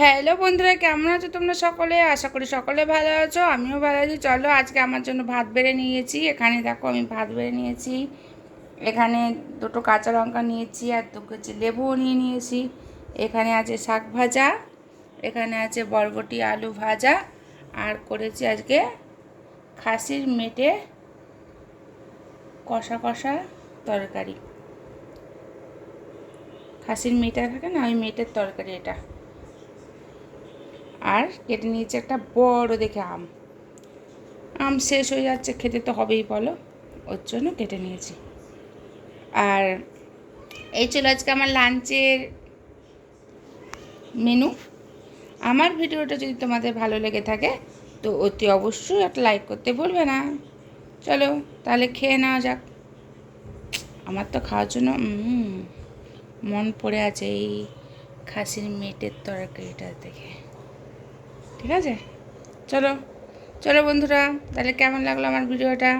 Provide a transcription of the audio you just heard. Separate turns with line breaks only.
Hello বন্ধুরা, কেমন আছো তোমরা সকলে? আশা করি সকলে ভালো আছো, আমিও ভালো আছি। চলো আজকে আমার জন্য ভাত বেড়ে নিয়েছি। এখানে দেখো আমি ভাত বেড়ে নিয়েছি। এখানে দুটো কাঁচা লঙ্কা নিয়েছি আর দু কেজি লেবুও নিয়ে নিয়েছি। এখানে আছে শাক ভাজা, এখানে আছে বরবটি আলু ভাজা আর করেছি আজকে খাসির মেটে কষা কষা তরকারি। খাসির মেটা থাকে না, ওই মেটের তরকারি এটা। আর কেটে নিয়েছি একটা বড় দেখে আম। আম শেষ হয়ে যাচ্ছে, খেতে তো হবেই বলো, ওর জন্য কেটে নিয়েছি। আর এই ছিল আজকে আমার লাঞ্চের মেনু। আমার ভিডিওটা যদি তোমাদের ভালো লেগে থাকে, তো অতি অবশ্যই একটা লাইক করতে ভুলবে না। চলো, তাহলে খেয়ে নেওয়া যাক। আমার তো খাওয়ার জন্য মন পড়ে আছে এই খাসির মেটের তরকারিটা দেখে। ঠিক আছে? চলো চলো বন্ধুরা তাহলে কেমন লাগল আমার ভিডিওটা?